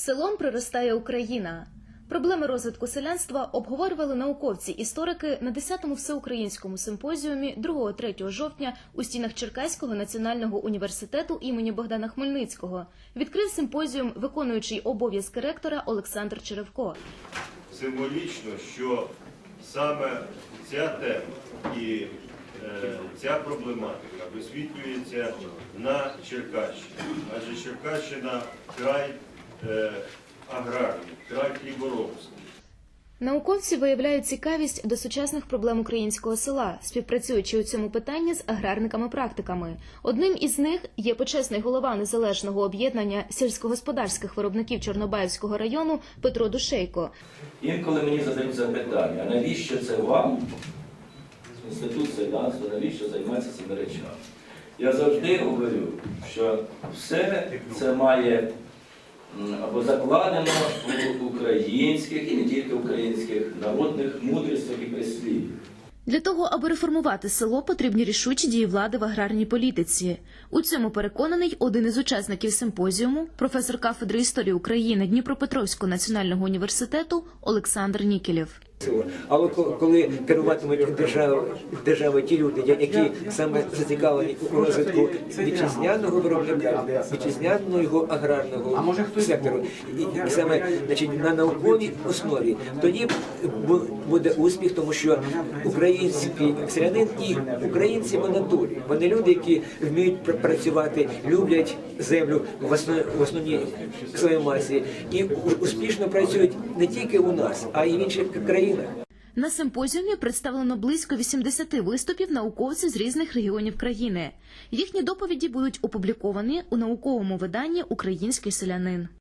Селом приростає Україна. Проблеми розвитку селянства обговорювали науковці історики на 10-му всеукраїнському симпозіумі 2-3 жовтня у стінах Черкаського національного університету імені Богдана Хмельницького. Відкрив симпозіум виконуючий обов'язки ректора Олександр Черевко. символічно, що саме ця тема і е, ця проблематика висвітлюється на Черкащині. Адже Черкащина край е, аграрний, край хліборобський. Науковці виявляють цікавість до сучасних проблем українського села, співпрацюючи у цьому питанні з аграрниками-практиками. Одним із них є почесний голова незалежного об'єднання сільськогосподарських виробників Чорнобаївського району Петро Душейко. Інколи мені задають запитання, навіщо це вам, інститут селянства, навіщо займатися цими речами? Я завжди говорю, що все це має або закладено у українських і не тільки українських народних мудростях і прислів. Для того, аби реформувати село, потрібні рішучі дії влади в аграрній політиці. У цьому переконаний один із учасників симпозіуму, професор кафедри історії України Дніпропетровського національного університету Олександр Нікелєв. Але коли керуватимуть держави, держави ті люди, які саме зацікавлені у розвитку вітчизняного виробника, вітчизняного його аграрного сектору, і, і саме значить, на науковій основі, тоді буде успіх, тому що український селянин і українці по натурі. Вони люди, які вміють працювати, люблять землю в основ- в основній своїй масі і успішно працюють не тільки у нас, а й в інших країнах. На симпозіумі представлено близько 80 виступів науковців з різних регіонів країни. Їхні доповіді будуть опубліковані у науковому виданні Український селянин.